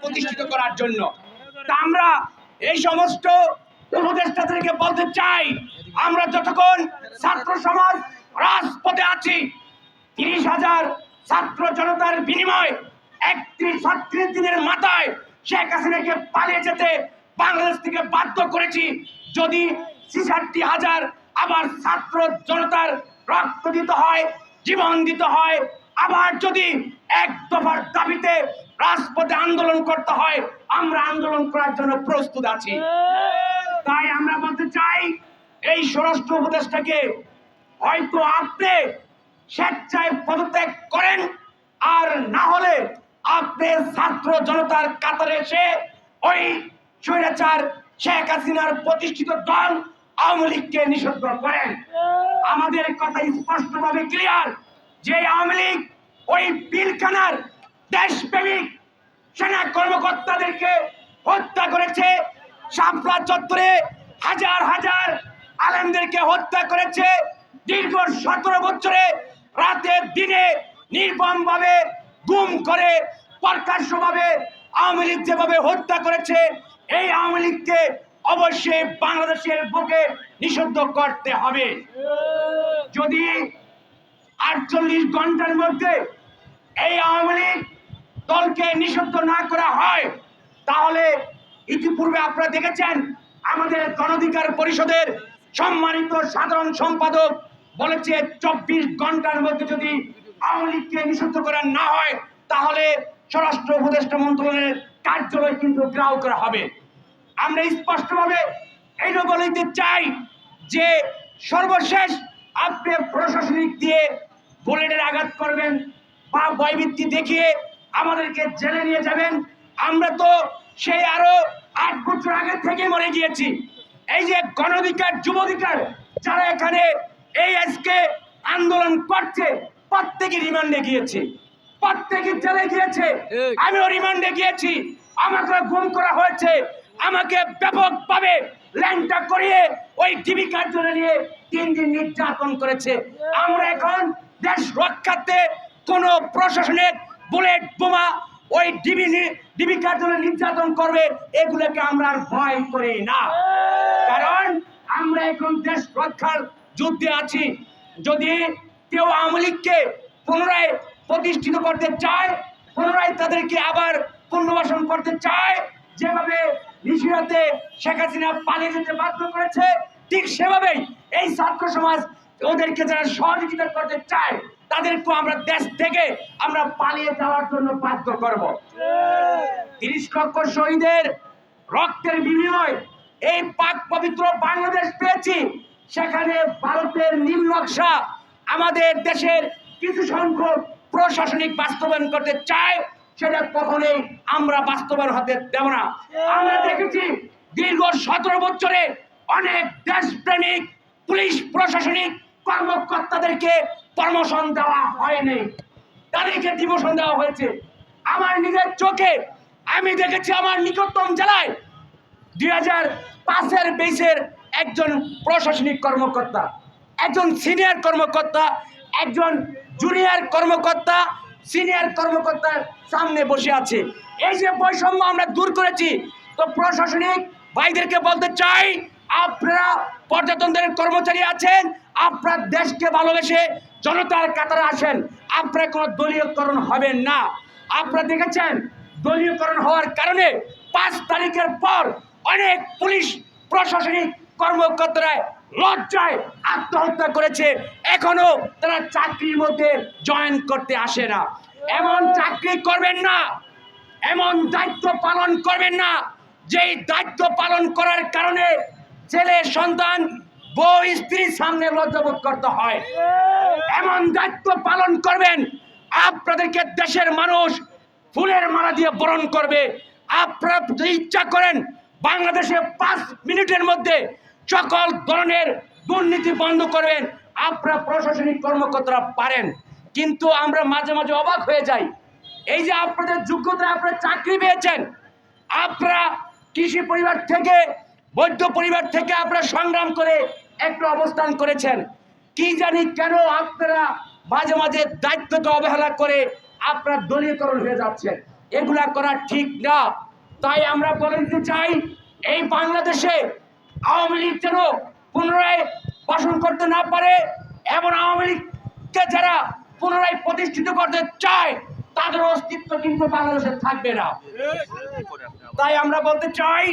প্রতিষ্ঠিত করার জন্য। তা আমরা এই সমস্ত উপদেষ্টাদেরকে বলতে চাই, আমরা যতক্ষণ ছাত্র সমাজ রাজপথে আছি, তিরিশ হাজার ছাত্র জনতার বিনিময় একত্রিশ ছত্রিশ দিনের মাথায় শেখ হাসিনাকে পালিয়ে যেতে বাংলাদেশ থেকে বাধ্য করেছি। যদি ছিষট্টি হাজার আবার ছাত্র জনতার রক্ত দিতে হয়, জীবন দিতে হয়, আবার যদি এক দফার দাবিতে রাজপথে আন্দোলন করতে হয়, আমরা আন্দোলন করার জন্য প্রস্তুত আছি। তাই আমরা বলতে চাই, এই স্বরাষ্ট্র উপদেশটাকে হয়তো আপনি স্বেচ্ছায় পদত্যাগ করেন, আর না হলে আপনি ছাত্র জনতার কাতারে এসে ওই স্বৈরাচার শেখ হাসিনার প্রতিষ্ঠিত দল আওয়ামী লীগকে নিষিদ্ধ করেন। আমাদের কথা স্পষ্টভাবে ক্লিয়ার যে আওয়ামী লীগ ওই পিলখানার দেশপ্রেমিক সেনা কর্মকর্তাদেরকে হত্যা করেছে। শাপলা চত্বরে হাজার হাজার আলেমদেরকে হত্যা করেছে। দীর্ঘ সতেরো বছরে রাতে দিনে নির্মমভাবে গুম করে, প্রকাশ্যভাবে আওয়ামী লীগ যেভাবে হত্যা করেছে, এই আওয়ামী লীগকে অবশ্যই বাংলাদেশের বুকে নিষিদ্ধ করতে হবে। যদি আটচল্লিশ ঘণ্টার মধ্যে এই আওয়ামী লীগ দলকে নিষিদ্ধ না করা হয়, তাহলে ইতিপূর্বে আপনারা দেখেছেন আমাদের গণধিকার পরিষদের সম্মানিত সাধারণ সম্পাদক বলেছে, চব্বিশ ঘণ্টার মধ্যে যদি আওয়ামী লীগকে নিষিদ্ধ করা না হয়, তাহলে স্বরাষ্ট্র উপদেষ্টা মন্ত্রণালয়ের কার্যালয় কিন্তু গ্রাহ করা হবে। আমরা স্পষ্টভাবে এইটা বলতে চাই যে সর্বশেষ আপনি প্রশাসনিক দিয়ে বুলেটের আঘাত করবেন বা বয়বৃত্তি দেখিয়ে আমাদেরকে জেলে নিয়ে যাবেন। আমরা তো সেই আরও আট বছর আগে থেকে মরে গিয়েছি। এই যে গণধিকার যুবাধিকার যারা এখানে এই আজকে আন্দোলন করছে প্রত্যেকে রিমান্ডে গিয়েছে। প্রত্যেকে জেলে গিয়েছে। আমিও রিমান্ডে গিয়েছি। আমাকে গুম করা হয়েছে। আমাকে ব্যাপকভাবে ল্যাংটা করিয়ে ওই ডিবি কার্যালয়ে নিয়ে তিন দিন নির্যাতন করেছে। আমরা এখন দেশ রক্ষার্থে কোন প্রশাসনের বুলেট বোমা ওই ডিবি ডিবি কার্যালয়ে নির্যাতন করবে, এগুলোকে আমরা আর ভয় করি না। কারণ আমরা এখন দেশ রক্ষার যুদ্ধে আছি। যদি কেউ আওয়ামী লীগকে পুনরায় প্রতিষ্ঠিত করতে চায়, পুনরায় তাদেরকে আবার পুনর্বাসন করতে চায়, যেভাবে নিশিরাতে শেখ হাসিনা পালিয়ে যেতে বাধ্য করেছে, ঠিক সেভাবেই এই ছাত্র সমাজ ওদেরকে যারা সহযোগিতা করতে চায় তাদেরকে আমরা দেশ থেকে আমরা পালিয়ে যাওয়ার জন্য বাধ্য করব। তিরিশ লক্ষ শহীদের রক্তের বিনিময় এই পাক পবিত্র বাংলাদেশ পেয়েছি। সেখানে ভারতের নীল নকশা আমাদের দেশের কিছু সংখ্যক প্রশাসনিক বাস্তবায়ন করতে চায়, সেটা কখনোই আমরা বাস্তবায়ন হতে দেব না। আমরা দেখেছি দীর্ঘ সতেরো বছরে অনেক দেশপ্রেমিক, পুলিশ প্রশাসনিক কর্মকর্তাদেরকে প্রমোশন দেওয়া হয়নি। তাদেরকে ডিমোশন দেওয়া হয়েছে। আমার নিজের চোখে আমি দেখেছি আমার নিকটতম জেলায় দুই হাজার পাঁচের বেসের একজন প্রশাসনিক কর্মকর্তা, একজন সিনিয়র কর্মকর্তা, একজন জুনিয়র কর্মকর্তা সিনিয়র কর্মকর্তার সামনে বসে আছে। এই যে বৈষম্য আমরা দূর করেছি, তো প্রশাসনিক ভাইদেরকে বলতে চাই, আপনারা পর্যটনদের কর্মচারী আছেন আপনার দেশকে ভালোবেসে জনতার কাতারে আসেন। আপনারা কোনো দলীয়করণ হবেন না। আপনারা দেখেছেন, দলীয়করণ হওয়ার কারণে পাঁচ তারিখের পর অনেক পুলিশ প্রশাসনিক কর্মকর্তারা লজ্জায় আত্মহত্যা করেছে। এখনও তারা চাকরির মধ্যে জয়েন করতে আসে না। এমন চাকরি করবেন না, এমন দায়িত্ব পালন করবেন না, যেই দায়িত্ব পালন করার কারণে ছেলে সন্তান বউ স্ত্রীর সামনে লজ্জাবোধ করতে হয়। এমন দায়িত্ব পালন করবেন, আপনাদেরকে দেশের মানুষ ফুলের মালা দিয়ে বরণ করবে। আপনারা যদি ইচ্ছা করেন, বাংলাদেশে পাঁচ মিনিটের মধ্যে সকল ধরনের দুর্নীতি বন্ধ করবেন, আপনারা প্রশাসনিক কর্মকর্তারা পারেন। কিন্তু আমরা মাঝে মাঝে অবাক হয়ে যাই। এই যে আপনাদের যোগ্যতা আপনারা চাকরি পেয়েছেন, আপনারা কৃষি পরিবার থেকে বৈদ্য পরিবার থেকে আপনারা সংগ্রাম করে একটু অবস্থান করেছেন। কি জানি কেন আপনারা মাঝে মাঝে দায়িত্বকে অবহেলা করে আপনারা দলীয়করণ হয়ে যাচ্ছেন এগুলা করা ঠিক না। তাই আমরা বলে দিতে চাই, এই বাংলাদেশে আওয়ামী লীগ যেন পুনরায় বাসন করতে না পারে, এমন আওয়ামী লীগকে যারা পুনরায় প্রতিষ্ঠিত করতে চায়, তাদের অস্তিত্ব কিন্তু বাংলাদেশে থাকবে না। তাই আমরা বলতে চাই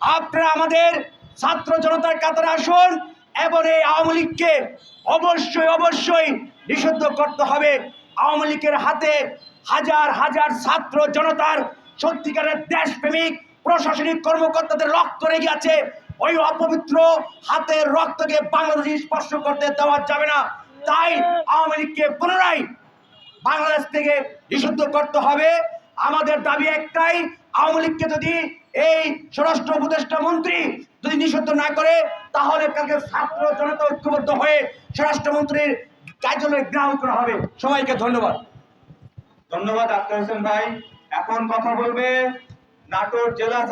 আপনারা আমাদের ছাত্র জনতার কাতারে আসুন এবং এই আওয়ামী লীগকে অবশ্যই অবশ্যই নিষিদ্ধ করতে হবে। আওয়ামী লীগের হাতে হাজার হাজার ছাত্র জনতার সত্যিকারের দেশপ্রেমিক, প্রশাসনিক কর্মকর্তাদের রক্ত রেগে আছে। ওই অপবিত্র হাতের রক্তকে বাংলাদেশ স্পর্শ করতে দেওয়া যাবে না। তাই আওয়ামী লীগকে পুনরায় বাংলাদেশ থেকে নিষিদ্ধ করতে হবে। আমাদের দাবি একটাই, আওয়ামী লীগকে যদি এই স্বরাষ্ট্র উপদেষ্টা মন্ত্রী যদি নিষিদ্ধ না করে, তাহলে কালকে ছাত্র জনতা ঐক্যবদ্ধ হয়ে স্বরাষ্ট্রমন্ত্রীর কার্যালয়ে গ্রাহক করা হবে। সবাইকে ধন্যবাদ। ধন্যবাদ আক্তার হোসেন ভাই। এখন কথা বলবে নাটোর জেলা